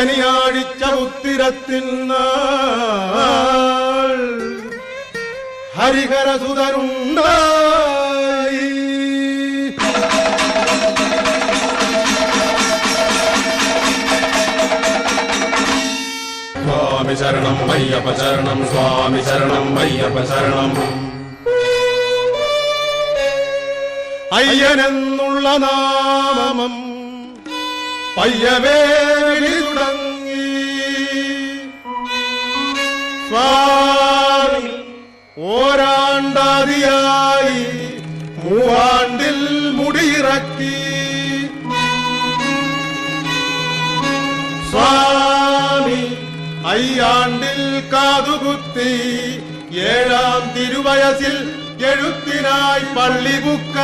ശനിയാഴ്ച ഉത്തിരത്തിന്നാൾ ഹരിഹരസുതനുണ്ടായി സ്വാമി ശരണം അയ്യപ്പ ശരണം സ്വാമി ശരണം അയ്യപ്പ ശരണം. അയ്യനെന്നുള്ള നാമം பையவேலி தொடங்கி சுவாமி ஓராண்டாதியாய் மூவாண்டில் முடியிறக்கி. சுவாமி ஐயாண்டில் காது குத்தி ஏழாம் திருவயசில் எழுத்தினாய் பள்ளி புக்க.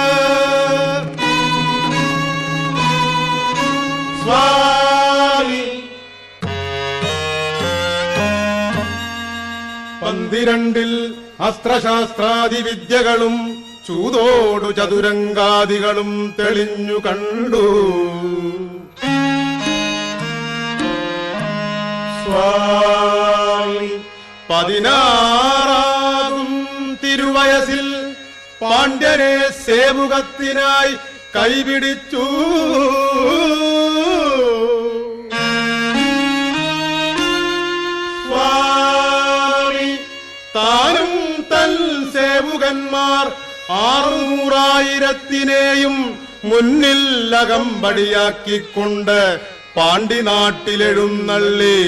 സ്വാമി. പന്തിരണ്ടിൽ അസ്ത്രശാസ്ത്രാദി വിദ്യകളും ചൂതോടു ചതുരംഗാദികളും തെളിഞ്ഞു കണ്ടു. സ്വാമി പതിനാറാകും തിരുവയസിൽ പാണ്ഡ്യനെ സേവുകത്തിനായി കൈപിടിച്ചു. സേവുകന്മാർ ആറുനൂറായിരത്തിനെയും മുന്നിൽ അകമ്പടിയാക്കിക്കൊണ്ട് പാണ്ഡി നാട്ടിലെഴുന്നള്ളി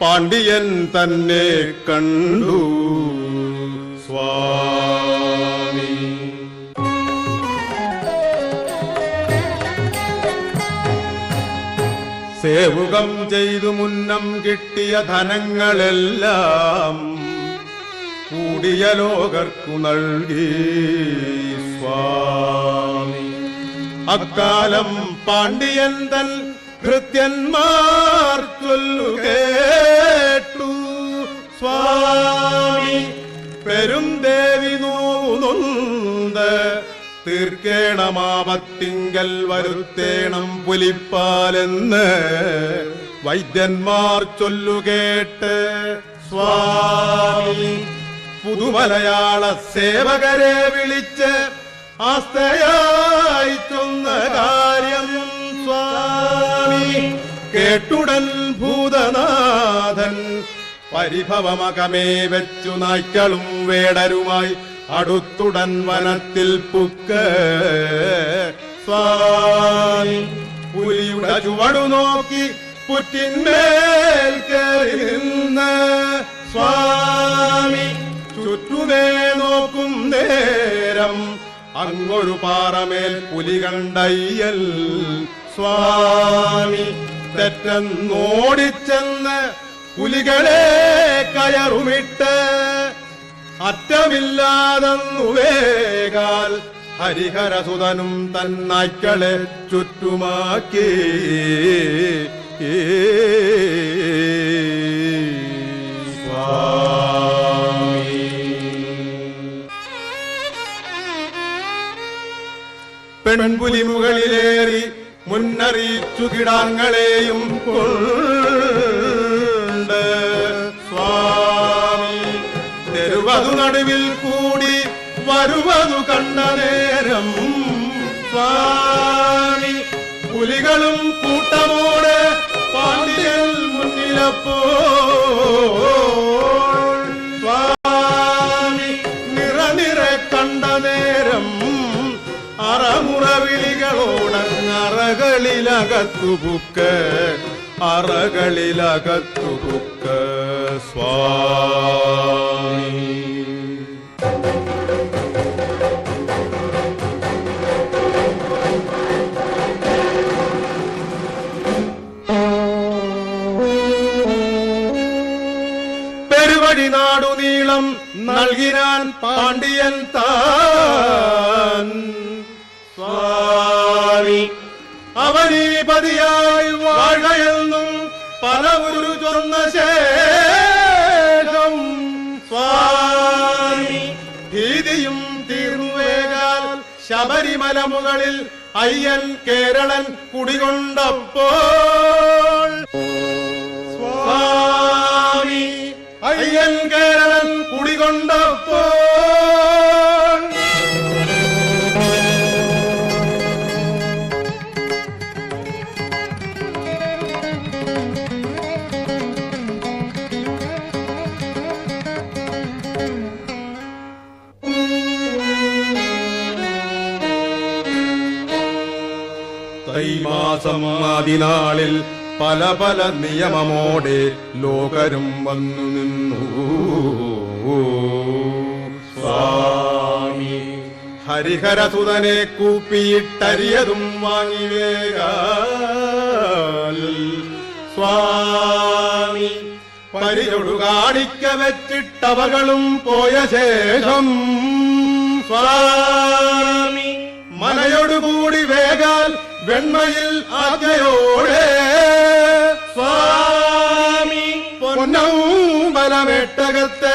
പാണ്ഡ്യൻ തന്നെ കണ്ടു. സ്വാമി. സേവുകം ചെയ്തു മുന്നം കിട്ടിയ ധനങ്ങളെല്ലാം കൂടിയ ലോകർക്കു നൽകി സ്വാമി. അക്കാലം പാണ്ഡ്യൻ തൻ ഭൃത്യന്മാർ സ്വാമി. പെരുംദേവി നോവുന്നുണ്ട് തീർക്കേണമാപത്തിങ്കൽ വരുത്തേണം പുലിപ്പാലെന്ന് വൈദ്യന്മാർ ചൊല്ലുകേട്ട് സ്വാമി. പുതുമലയാള സേവകരെ വിളിച്ച് ആസ്തയായി കാര്യം സ്വാമി. കേട്ടുടൻ ഭൂതനാഥൻ പരിഭവമകമേ വെച്ചു നായ്ക്കളും വേടരുമായി അടുത്തുടൻ വനത്തിൽ പുക്ക്. സ്വാമി പുലിയുടെ ചുവടു നോക്കി പുറ്റിന്മേൽ കയറി നിന്ന് നേരം അങ്ങൊരു പാറമേൽ പുലി കണ്ടയ്യൽ. സ്വാമി തെറ്റെന്നോടിച്ചെന്ന് പുലികളെ കയറുമിട്ട് അറ്റമില്ലാതെന്നു വേകാൽ ഹരിഹരസുതനും തന്നാക്കളെ ചുറ്റുമാക്കി. സ്വാമി പെൺപുലി മുകളിലേറി മുന്നറിയിച്ചു കിടാങ്ങളെയും കൊണ്ട്. സ്വാമി തെരുവതു നടുവിൽ കൂടി വരുവതു കണ്ട നേരം. സ്വാമി പുലികളും കൂട്ടമോടെ പാണ്ഡ്യൻ മുന്നിലപ്പോ. അറമുറ അറകളിലകത്തുപുക്ക് സ്വാമി. പെരുവഴി നാടു നൽകിനാൻ പാണ്ഡിയൻ താൻ നിരപരാധിയായി വാഴയെന്നും പല ഗുരു ചൊന്ന ശേഷം സ്വാമി ഭീതിയും തീർന്നുവേകാൽ ശബരിമല മുകളിൽ അയ്യൻ കേരളൻ കുടികൊണ്ടപ്പോൾ സ്വാമി അയ്യൻ കേ തൈമാസം അതിനാളിൽ പല പല നിയമമോടെ ലോകരും വന്നു നിന്നു. സ്വാമി ഹരിഹരസുതനെ കൂപ്പിയിട്ടരിയതും വാങ്ങി വേഗാൽ സ്വാമി പരിചൊടു കാണിക്ക വെച്ചിട്ടവകളും പോയ ശേഷം സ്വാമി മനയോടുകൂടി വേഗാൽ വെണ്മയിൽ ആജ്ഞയോടെ സ്വാമി പൊന്നമ്പലമെട്ടകത്ത്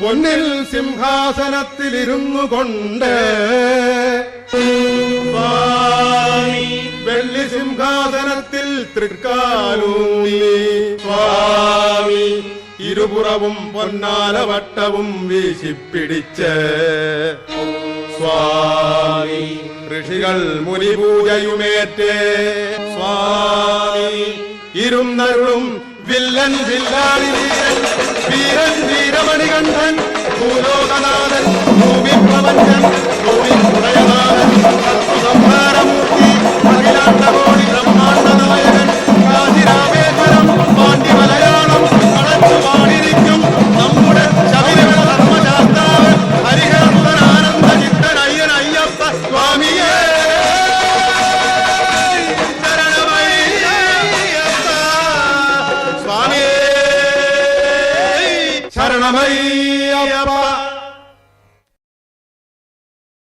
പൊന്നിൽ സിംഹാസനത്തിലിരുന്നു കൊണ്ട് സ്വാമി വെള്ളി സിംഹാസനത്തിൽ തൃക്കാലൂന്നി. സ്വാമി ഇരുപുറവും പൊന്നാലവട്ടവും വീശിപ്പിടിച്ച്. സ്വാമി. ഋഷികൾ മുനിപൂജയുമേറ്റേ. സ്വാമി ഇരുന്നരുളും വില്ലൻ വില്ലാളി വീരൻ വീരമണികണ്ഠൻ ഭൂലോകനാഥൻ ഭൂമി പ്രപഞ്ചൻ ഭൂമി പ്രളയനാഥൻ